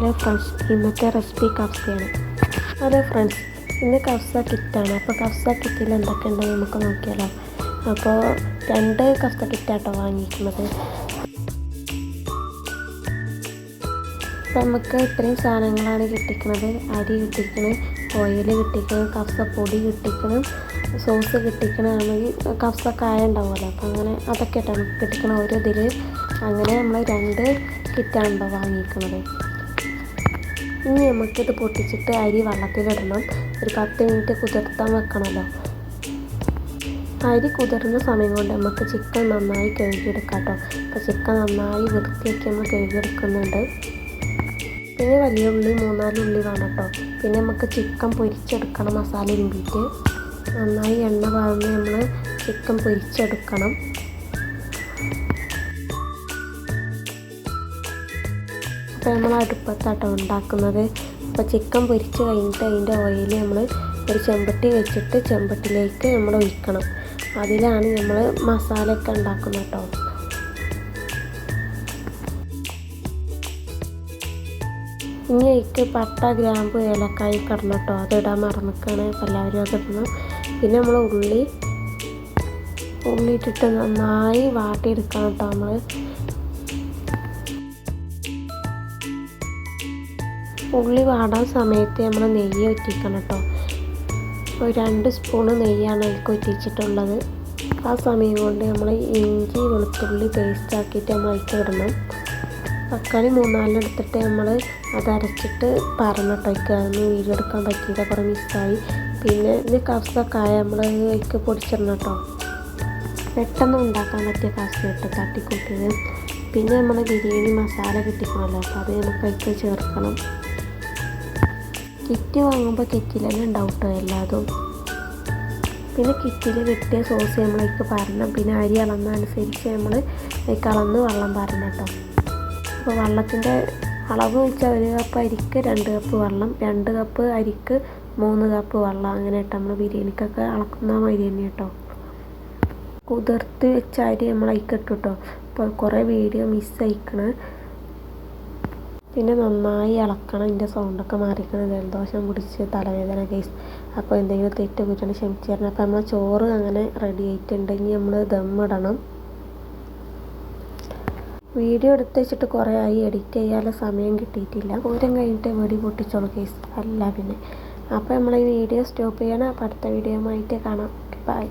Hello friends ഇന്നത്തെ recipe കഫ്സയാണ് hello friends ഇന്ന് കഫ്സ കിറ്റാണ്. അപ്പോൾ കഫ്സ കിറ്റിൽ എന്തൊക്കെ ഉണ്ടെന്ന് നമുക്ക് നോക്കിയാലോ. അപ്പോൾ രണ്ട് കഫ്സ കിറ്റാട്ടോ വാങ്ങിക്കുന്നത്. നമുക്ക് ഇത്രയും സാധനങ്ങളാണ് കിട്ടിക്കുന്നത്. അരി കിട്ടിക്കണം ഓയിൽ കിട്ടിക്കണം പൊടി കിട്ടിക്കണം സോസ് കിട്ടിക്കണമെങ്കിൽ കഫ്സ കായ ഉണ്ടാവുമല്ലോ. അപ്പോൾ അങ്ങനെ അതൊക്കെ ആയിട്ടാണ് കിട്ടിക്കണം ഓരോ ഇതിൽ അങ്ങനെ നമ്മൾ രണ്ട് കിറ്റാണല്ലോ വാങ്ങിക്കുന്നത്. ഇനി നമുക്കിത് പൊട്ടിച്ചിട്ട് അരി വെള്ളത്തിലിടണം. ഒരു പത്ത് മിനിറ്റ് കുതിർത്താൻ വെക്കണമല്ലോ. അരി കുതിർന്ന സമയം കൊണ്ട് നമുക്ക് ചിക്കൻ നന്നായി കഴുകിയെടുക്കാം കേട്ടോ അപ്പോൾ ചിക്കൻ നന്നായി വൃത്തിയാക്കി നമ്മൾ കഴുകിയെടുക്കുന്നുണ്ട്. പിന്നെ വലിയ ഉള്ളി മൂന്നാൽ ഉള്ളി വേണം കേട്ടോ പിന്നെ നമുക്ക് ചിക്കൻ പൊരിച്ചെടുക്കണം മസാല ഇരുമ്പിയിട്ട് നന്നായി എണ്ണ വാങ്ങി നമ്മൾ ചിക്കൻ പൊരിച്ചെടുക്കണം. അപ്പോൾ നമ്മൾ അടുപ്പത്താട്ടോ ഉണ്ടാക്കുന്നത്. അപ്പോൾ ചിക്കൻ പൊരിച്ച് കഴിഞ്ഞിട്ട് അതിന്റെ ഓയിൽ നമ്മൾ ഒരു ചെമ്പട്ടി വെച്ചിട്ട് ചെമ്പട്ടിലേക്ക് നമ്മൾ ഒഴിക്കണം. അതിലാണ് നമ്മൾ മസാലയൊക്കെ ഉണ്ടാക്കുന്നത് കേട്ടോ. ഇനി എനിക്ക് പട്ട ഗ്രാമ്പ് ഏലക്കായി കടന്നു കേട്ടോ. അതിടാൻ മറന്നിക്കാണ്. അപ്പോൾ എല്ലാവരും അത് പിന്നെ നമ്മൾ ഉള്ളി ഉള്ളി ഇട്ടിട്ട് നന്നായി വാട്ടിയെടുക്കണം കേട്ടോ നമ്മൾ ഉള്ളി വാടാൻ സമയത്ത് നമ്മൾ നെയ്യ് ഒറ്റിക്കണം കേട്ടോ. ഒരു രണ്ട് സ്പൂണ് നെയ്യാണ് അതിലേക്ക് ഒറ്റിച്ചിട്ടുള്ളത് ആ സമയം കൊണ്ട് നമ്മൾ ഇഞ്ചി വെളുത്തുള്ളി പേസ്റ്റ് ആക്കിയിട്ട് നമ്മൾ അയച്ചു ഇടണം. തക്കാളി മൂന്നാലെടുത്തിട്ട് നമ്മൾ അത് അരച്ചിട്ട് പറഞ്ഞിട്ട് വയ്ക്കുക അതൊന്ന് വീഡിയോടുക്കാൻ പറ്റിയില്ല കുറേ മിസ്സായി. പിന്നെ ഇത് കഫ്സക്കായ നമ്മൾ അതിലേക്ക് പൊടിച്ചിടണം കേട്ടോ. പെട്ടെന്ന് ഉണ്ടാക്കാൻ പറ്റിയ കഫ്സ തട്ടിക്കൂട്ടിയത്. പിന്നെ നമ്മൾ ബിരിയാണി മസാല കിട്ടിക്കണമല്ലോ അപ്പോൾ അത് നമുക്ക് അയച്ച് ചേർക്കണം. കിറ്റ് വാങ്ങുമ്പോൾ കിറ്റിൽ തന്നെ ഉണ്ടാവും കേട്ടോ എല്ലാതും. പിന്നെ കിറ്റിൽ കിട്ടിയ സോസ് നമ്മളേക്ക് പറഞ്ഞു പിന്നെ അരി അളന്നനുസരിച്ച് നമ്മൾ അളന്ന് വെള്ളം പറഞ്ഞു കേട്ടോ അപ്പോൾ വെള്ളത്തിന്റെ അളവ് വെച്ചാൽ ഒരു കപ്പ് അരിക്ക് രണ്ട് കപ്പ് വെള്ളം രണ്ട് കപ്പ് അരിക്ക് മൂന്ന് കപ്പ് വെള്ളം. അങ്ങനെ കേട്ടോ നമ്മൾ ബിരിയാണിക്കൊക്കെ അളക്കുന്ന മാതിരി തന്നെ കേട്ടോ കുതിർത്ത് വെച്ച അരി നമ്മൾ ഇട്ടു കേട്ടോ അപ്പോൾ കുറേ വീഡിയോ മിസ്സയിക്കണ് പിന്നെ നന്നായി ഇളക്കണം എന്റെ സൗണ്ടൊക്കെ മാറിക്കണം ജലദോഷം പിടിച്ച് തലവേദന കേസ് അപ്പോൾ എന്തെങ്കിലും തെറ്റ് കുറ്റണം ക്ഷമിച്ചു തരണം. അപ്പോൾ നമ്മൾ ചോറ് അങ്ങനെ റെഡി ആയിട്ടുണ്ടെങ്കിൽ നമ്മൾ ദമ്മിടണം വീഡിയോ എടുത്ത് വെച്ചിട്ട് കുറേ ആയി. എഡിറ്റ് ചെയ്യാനുള്ള സമയം കിട്ടിയിട്ടില്ല. പൂരം കഴിഞ്ഞിട്ട് വെടി പൊട്ടിച്ചോളൂ കേസ് അല്ല പിന്നെ. അപ്പോൾ നമ്മൾ ഈ വീഡിയോ സ്റ്റോപ്പ് ചെയ്യണം. അപ്പോൾ അടുത്ത വീഡിയോ ആയിട്ട് കാണാം. ബൈ